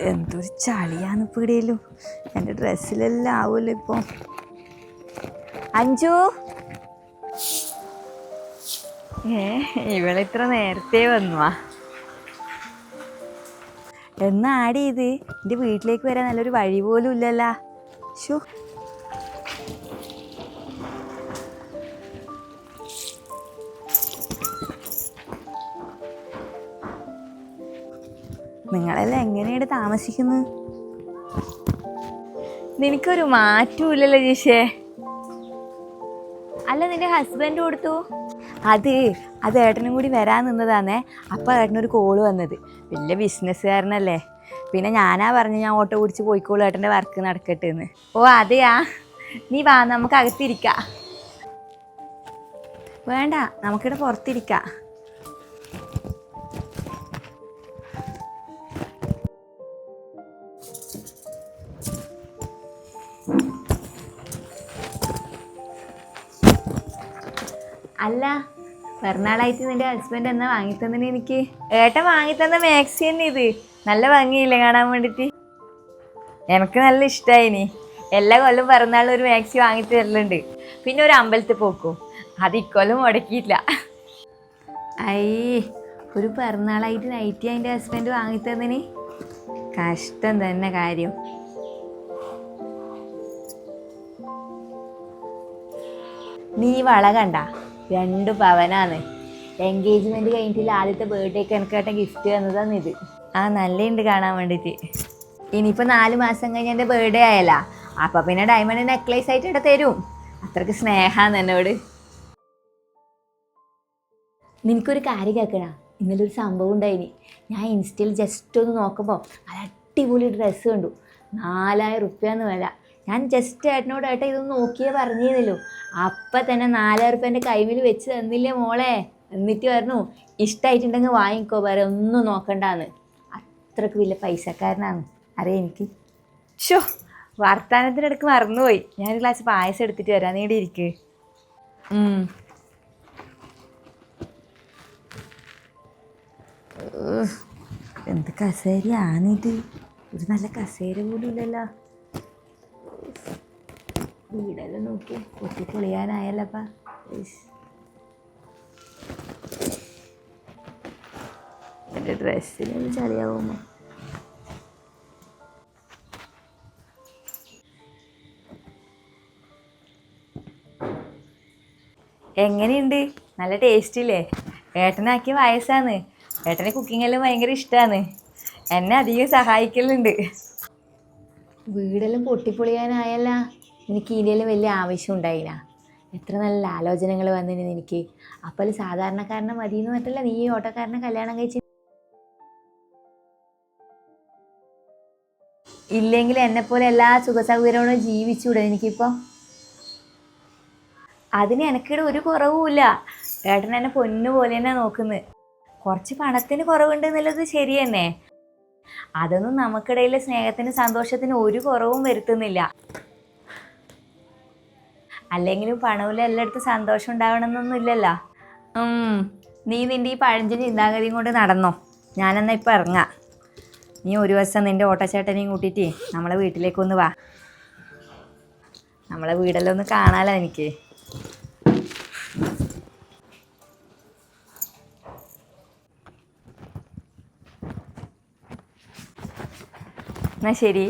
എന്തൊരു ചളിയാണ് ഇടയിലും എന്റെ ഡ്രസ്സിലെല്ലാം ആവുമല്ലോ ഇപ്പോൾ അഞ്ചു ഏ ഇവളിത്ര നേരത്തെ വന്നുവാ എന്നാടി ഇത്? എന്റെ വീട്ടിലേക്ക് വരാൻ നല്ലൊരു വഴി പോലും ഇല്ലല്ലോ. ഷോ നിങ്ങളെല്ലാം എങ്ങനെയാണ് താമസിക്കുന്നത് നിനക്കൊരു മാറ്റമില്ലല്ലോ ജീഷേ. അല്ല നിന്റെ ഹസ്ബൻഡ് കൊടുത്തു? അത് അത് ഏട്ടനും കൂടി വരാൻ നിന്നതാന്നേ. അപ്പം ഏട്ടനൊരു കോൾ വന്നത്. വലിയ ബിസിനസ്സുകാരനല്ലേ പിന്നെ ഞാനാ പറഞ്ഞു ഞാൻ ഓട്ടോ പിടിച്ച് പോയിക്കോളൂ ഏട്ടന്റെ വർക്ക് നടക്കട്ടെ എന്ന് ഓ അതെയാ? നീ വാ നമുക്ക് അകത്തിരിക്കാം. വേണ്ട നമുക്കിവിടെ പുറത്തിരിക്കാം. അല്ല പിറന്നാളായിട്ട് നിന്റെ ഹസ്ബൻഡ് എന്നാ വാങ്ങിത്തന്നെ എനിക്ക്. ഏട്ടൻ വാങ്ങിത്തന്ന മാക്സി തന്നെ ഇത്. നല്ല ഭംഗിയില്ലേ കാണാൻ വേണ്ടിട്ട്. എനിക്ക് നല്ല ഇഷ്ടമായിനി എല്ലാ കൊല്ലം പിറന്നാളിന് ഒരു മാക്സി വാങ്ങിട്ട് തരലുണ്ട് പിന്നെ ഒരു അമ്പലത്തിൽ പോക്കും. അത് ഇക്കൊല്ലം മുടക്കിയില്ല ഐ ഒരു പിറന്നാളായിട്ട് നൈറ്റി അതിന്റെ ഹസ്ബൻഡ് വാങ്ങിത്തന്നതിന് കഷ്ടം തന്നെ കാര്യം. നീ വള കണ്ട? രണ്ട് പവനാണ്. എൻഗേജ്മെന്റ് കഴിഞ്ഞിട്ടില്ല ആദ്യത്തെ ബർത്ത്ഡേക്ക് എനിക്കേട്ടൻ ഗിഫ്റ്റ് തന്നതാണ് ഇത്. ആ നല്ലുണ്ട് കാണാൻ വേണ്ടിയിട്ട്. ഇനിയിപ്പോൾ നാല് മാസം കഴിഞ്ഞ് എന്റെ ബർത്ത്ഡേ ആയല്ല. അപ്പോൾ പിന്നെ ഡയമണ്ട് നെക്ലേസ് ആയിട്ട് ഇവിടെ തരും. അത്രയ്ക്ക് സ്നേഹാന്ന് എന്നോട്. നിനക്കൊരു കാര്യം കേൾക്കണ? ഇന്നലെ ഒരു സംഭവം ഉണ്ടായിനി. ഞാൻ ഇൻസ്റ്റയിൽ ജസ്റ്റ് ഒന്ന് നോക്കുമ്പോൾ നല്ല അടിപൊളി ഡ്രസ്സ് കണ്ടു. നാലായിരം റുപ്യാന്ന് വില. ഞാൻ ജസ്റ്റ് ഏട്ടനോട് ഏട്ടാ ഇതൊന്ന് നോക്കിയേ പറഞ്ഞിരുന്നല്ലോ. അപ്പം തന്നെ നാലായിരം റുപ്യ എന്റെ കൈമിൽ വെച്ച് തന്നില്ലേ മോളെ? എന്നിട്ട് പറഞ്ഞു ഇഷ്ടമായിട്ടുണ്ടെങ്കിൽ വാങ്ങിക്കോ വേറെ ഒന്നും നോക്കണ്ടാന്ന്. അത്രയ്ക്ക് വലിയ പൈസക്കാരനാണ്. അറിയാം എനിക്ക്? ഷോ വർത്താനത്തിനിടക്ക് മറന്നുപോയി. ഞാൻ ഒരു ഗ്ലാസ് പായസം എടുത്തിട്ട് വരാം. നീ ഇരിക്ക്. എന്ത് കസേരയാണിത്? ഒരു നല്ല കസേര പോലും ഇല്ലല്ലോ. വീടെല്ലാം നോക്കി. കൊത്തി പൊളിയാനായല്ലപ്പാ. എന്റെ ഡ്രസ്സിന് ചളിയാവുമ്പോൾ എങ്ങനെയുണ്ട്? നല്ല ടേസ്റ്റ് ഇല്ലേ ഏട്ടനാക്കിയ വയസ്സാണ് ഏട്ടനെ കുക്കിംഗ് എല്ലാം ഭയങ്കര ഇഷ്ടമാണ് എന്നെ അധികം സഹായിക്കലുണ്ട്. വീടെല്ലാം പൊട്ടിപ്പൊളിയാനായല്ല. എനിക്ക് ഇതിലെല്ലാം വലിയ ആവശ്യം ഉണ്ടായില്ല. എത്ര നല്ല ആലോചനകൾ വന്നിന് എനിക്ക്. അപ്പോൾ സാധാരണക്കാരനെ മതിയെന്ന് പറ്റില്ല നീ ഈ ഓട്ടോക്കാരനെ കല്യാണം കഴിച്ച് ഇല്ലെങ്കിൽ എന്നെ പോലെ എല്ലാ സുഖസൗകര്യങ്ങളും ജീവിച്ചൂടെ എനിക്കിപ്പോൾ അതിന് എനിക്കിടെ ഒരു കുറവുമില്ല. ഏട്ടൻ എന്നെ പൊന്നു പോലെ തന്നെ നോക്കുന്നത് കുറച്ച് പണത്തിന് കുറവുണ്ട് എന്നുള്ളത് ശരി തന്നെ. അതൊന്നും നമുക്കിടയിലെ സ്നേഹത്തിന് സന്തോഷത്തിന് ഒരു കുറവും വരുത്തുന്നില്ല. അല്ലെങ്കിലും പണമില്ല എല്ലായിടത്തും സന്തോഷം ഉണ്ടാവണമെന്നൊന്നും ഇല്ലല്ലോ. നീ നിന്റെ ഈ പഴഞ്ചൻ ചിന്താഗതിയും കൊണ്ട് നടന്നോ. ഞാനെന്നാ ഇപ്പം ഇറങ്ങാം. നീ ഒരു ദിവസം നിന്റെ ഓട്ടോച്ചേട്ടനെയും കൂട്ടിയിട്ട് നമ്മളെ വീട്ടിലേക്കൊന്ന് വാ. നമ്മളെ വീടെല്ലാം ഒന്ന് കാണാലോ എനിക്ക്. എന്നാ ശരി.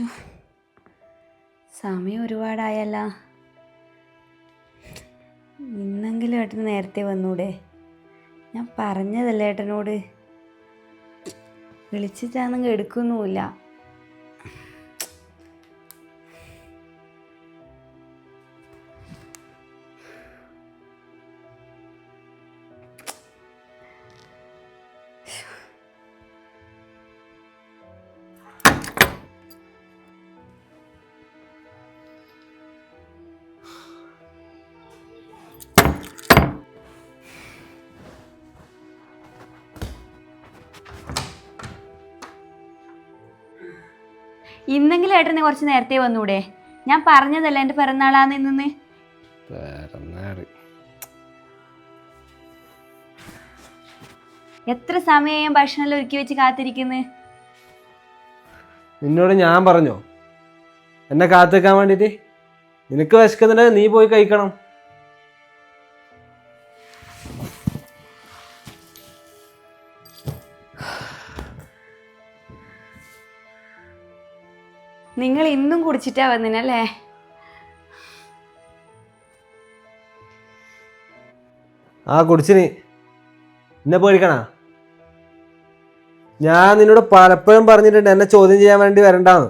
ശ്ശോ. സമയം ഒരുപാടായല്ല. ഇന്നെങ്കിലും ഏട്ടന് നേരത്തെ വന്നൂടെ? ഞാൻ പറഞ്ഞതല്ലേ ഏട്ടനോട്? വിളിച്ചിട്ടാണെങ്കിൽ എടുക്കുന്നുമില്ല. ഇന്നെങ്കിലും ഏട്ടന് കുറച്ച് നേരത്തെ വന്നൂടെ? ഞാൻ പറഞ്ഞതല്ല എന്റെ പിറന്നാളാന്ന് ഇന്ന് എത്ര സമയം ഭക്ഷണം ഭക്ഷണമെല്ലാം ഒരുക്കി വെച്ച് കാത്തിരിക്കുന്നു? നിന്നോട് ഞാൻ പറഞ്ഞോ? എന്നെ കാത്തിക്കാൻ വേണ്ടിട്ട് നിനക്ക് വിശക്കുന്നുണ്ടെങ്കിൽ നീ പോയി കഴിക്കണം. നിങ്ങൾ ഇന്നും കുടിച്ചിട്ടാ വന്നിനല്ലേ? ആ കുടിച്ചിന്. എന്നെ പേടിക്കണ? ഞാൻ നിന്നോട് പലപ്പോഴും പറഞ്ഞിട്ടുണ്ട് എന്നെ ചോദ്യം ചെയ്യാൻ വേണ്ടി വരണ്ടാന്ന്.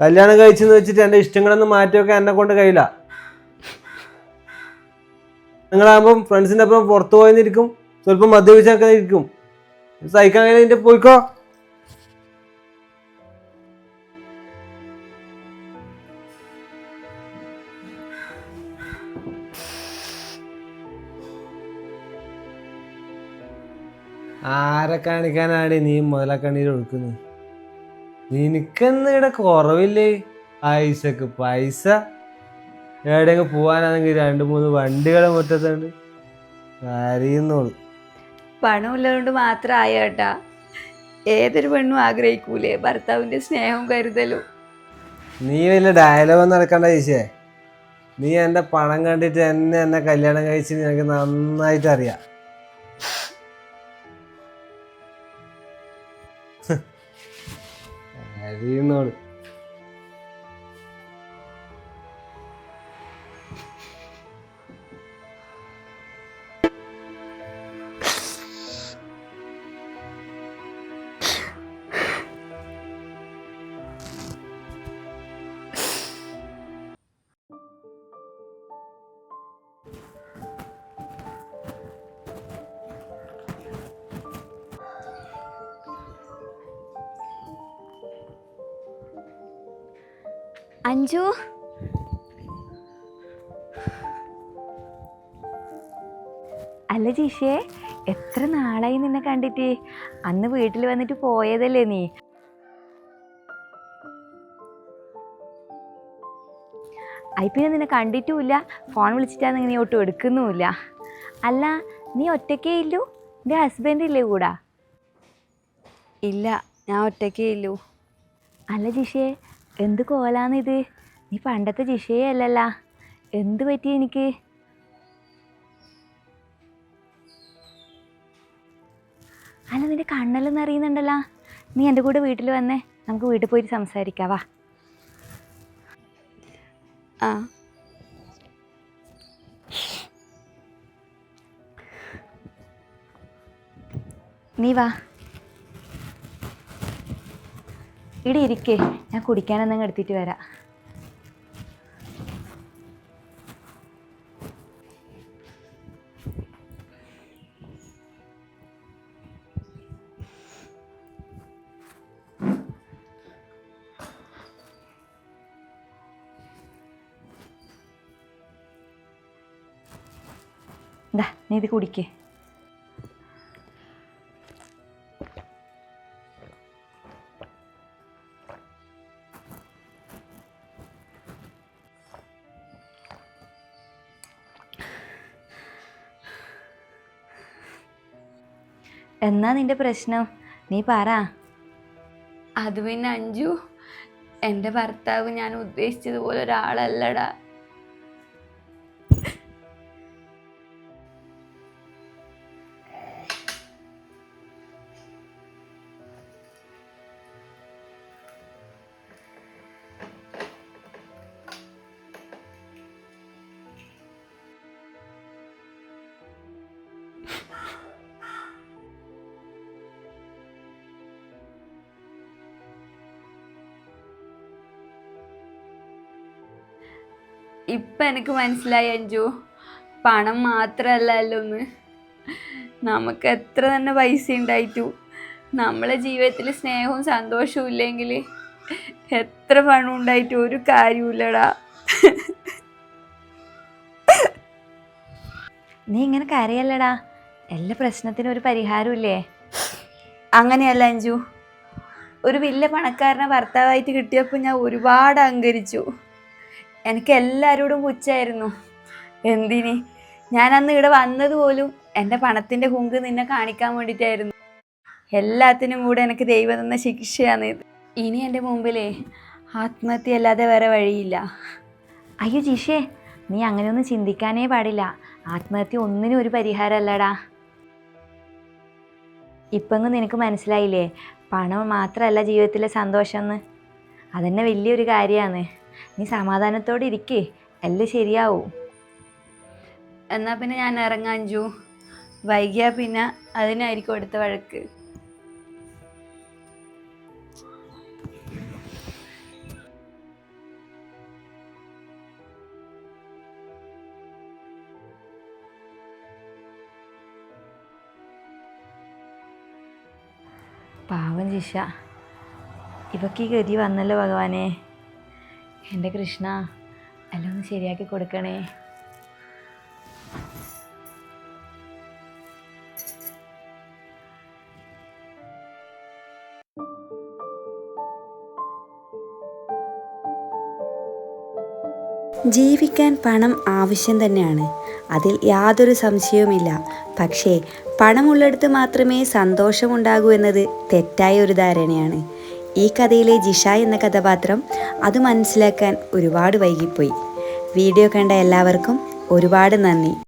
കല്യാണം കഴിച്ചെന്ന് വെച്ചിട്ട് എന്റെ ഇഷ്ടങ്ങളൊന്നും മാറ്റിയൊക്കെ എന്നെ കൊണ്ട് കഴിയില്ല. നിങ്ങളാകുമ്പം ഫ്രണ്ട്സിന്റെ ഒപ്പം പുറത്തു പോയെന്നിരിക്കും സ്വല്പം മദ്യപിച്ചൊക്കെ ഇരിക്കും. സഹിക്കാൻ കഴിഞ്ഞിട്ട് പോയിക്കോ. ആരെ കാണിക്കാനാണ് നീ മുതലക്കണ്ണീര് ഒഴുക്കുന്നത് നിനക്കെന്ന് ഇവിടെ കുറവില്ലേ? പൈസക്ക് പൈസ. എവിടെയെങ്കിലും പോവാനാണെങ്കിൽ രണ്ട് മൂന്ന് വണ്ടികളെ മുറ്റത്തുണ്ട്. അറിയുന്നുള്ളു പണമുള്ളതുകൊണ്ട് മാത്രം ആയ ഏതൊരു പെണ്ണും ആഗ്രഹിക്കൂലേ? ഭർത്താവിന്റെ സ്നേഹവും കരുതലും. നീ വലിയ ഡയലോഗ് നടക്കണ്ട ചേച്ചിയെ. നീ എന്റെ പണം കണ്ടിട്ട് എന്നെ എന്നെ കല്യാണം കഴിച്ച് നിനക്ക് നന്നായിട്ട് അറിയാം കരയുന്നോളൂ അഞ്ജു? അല്ല ജീഷേ എത്ര നാളായി നിന്നെ കണ്ടിട്ട്? അന്ന് വീട്ടിൽ വന്നിട്ട് പോയതല്ലേ നീ? ഐ പിന്നെ നിന്നെ കണ്ടിട്ടുമില്ല. ഫോൺ വിളിച്ചിട്ടാണെങ്കിൽ നീ ഒട്ടും എടുക്കുന്നുമില്ല. അല്ല നീ ഒറ്റക്കേ ഇല്ലു? എന്റെ ഹസ്ബൻഡ് ഇല്ലേ കൂടാ? ഇല്ല ഞാൻ ഒറ്റക്കേ ഇല്ലു. അല്ല ജിഷേ എന്ത് കോലാന്നിത് നീ പണ്ടത്തെ ജിഷയല്ലല്ല. എന്ത് പറ്റി എനിക്ക്? അല്ല നിന്റെ കണ്ണെല്ലാം അറിയുന്നുണ്ടല്ലോ. നീ എന്റെ കൂടെ വീട്ടിൽ വന്നേ. നമുക്ക് വീട്ടിൽ പോയിട്ട് സംസാരിക്കാം വാ. ആ. നീ വാ. ഇവിടെ ഇരിക്കേ. ഞാൻ കുടിക്കാനൊന്നും എടുത്തിട്ട് വരാം. നീ ഇത് കുടിക്കേ. എന്നാ നിന്റെ പ്രശ്നം? നീ പറ. അത് പിന്നെ അഞ്ജു എന്റെ ഭർത്താവ് ഞാൻ ഉദ്ദേശിച്ചതുപോലെ ഒരാളല്ലടാ. ഇപ്പം എനിക്ക് മനസ്സിലായി അഞ്ജു. പണം മാത്രമല്ലല്ലോ ഒന്ന് നമുക്ക് എത്ര തന്നെ പൈസ ഉണ്ടായിട്ടു. നമ്മളെ ജീവിതത്തിൽ സ്നേഹവും സന്തോഷവും ഇല്ലെങ്കിൽ എത്ര പണം ഉണ്ടായിട്ട് ഒരു കാര്യമില്ലടാ നീ ഇങ്ങനെ കരയല്ലടാ. എല്ലാ പ്രശ്നത്തിനും ഒരു പരിഹാരമില്ലേ അങ്ങനെയല്ല അഞ്ജു. ഒരു വലിയ പണക്കാരനെ ഭർത്താവായിട്ട് കിട്ടിയപ്പോൾ ഞാൻ ഒരുപാട് അഹങ്കരിച്ചു. എനിക്ക് എല്ലാവരോടും പുച്ഛായിരുന്നു. എന്തിന്? ഞാൻ അന്ന് ഇവിടെ വന്നത് പോലും എന്റെ പണത്തിന്റെ കുങ്ക് നിന്നെ കാണിക്കാൻ വേണ്ടിയിട്ടായിരുന്നു. എല്ലാത്തിനും കൂടെ എനിക്ക് ദൈവം തന്ന ശിക്ഷയാണ് ഇത്. ഇനി എന്റെ മുമ്പിലേ ആത്മഹത്യ അല്ലാതെ വേറെ വഴിയില്ല. അയ്യോ ജിഷേ നീ അങ്ങനെയൊന്നും ചിന്തിക്കാനേ പാടില്ല. ആത്മഹത്യ ഒന്നിനും ഒരു പരിഹാരമല്ലടാ. ഇപ്പങ്ങ് നിനക്ക് മനസ്സിലായില്ലേ? പണം മാത്രമല്ല ജീവിതത്തിലെ സന്തോഷം എന്ന് അതന്നെ വലിയൊരു കാര്യമാണ്. നീ സമാധാനത്തോടെ ഇരിക്കേ. എല്ലാം ശരിയാവും. എന്നാൽ പിന്നെ ഞാൻ ഇറങ്ങാൻ ജു വൈകിയാൽ പിന്നെ അതിനായിരിക്കും അടുത്ത വഴക്ക്. പാവം ജിഷ. ഇവക്ക് ഈ ഗതി വന്നല്ലോ ഭഗവാനെ. എന്റെ കൃഷ്ണ എല്ലാം ഒന്ന് ശരിയാക്കി കൊടുക്കണേ. ജീവിക്കാൻ പണം ആവശ്യം തന്നെയാണ്. അതിൽ യാതൊരു സംശയവുമില്ല. പക്ഷേ പണമുള്ളിടത്ത് മാത്രമേ സന്തോഷമുണ്ടാകൂ എന്നത് തെറ്റായ ഒരു ധാരണയാണ്. ഈ കഥയിലെ ജിഷ എന്ന കഥാപാത്രം അത് മനസ്സിലാക്കാൻ ഒരുപാട് വൈകിപ്പോയി. വീഡിയോ കണ്ട എല്ലാവർക്കും ഒരുപാട് നന്ദി.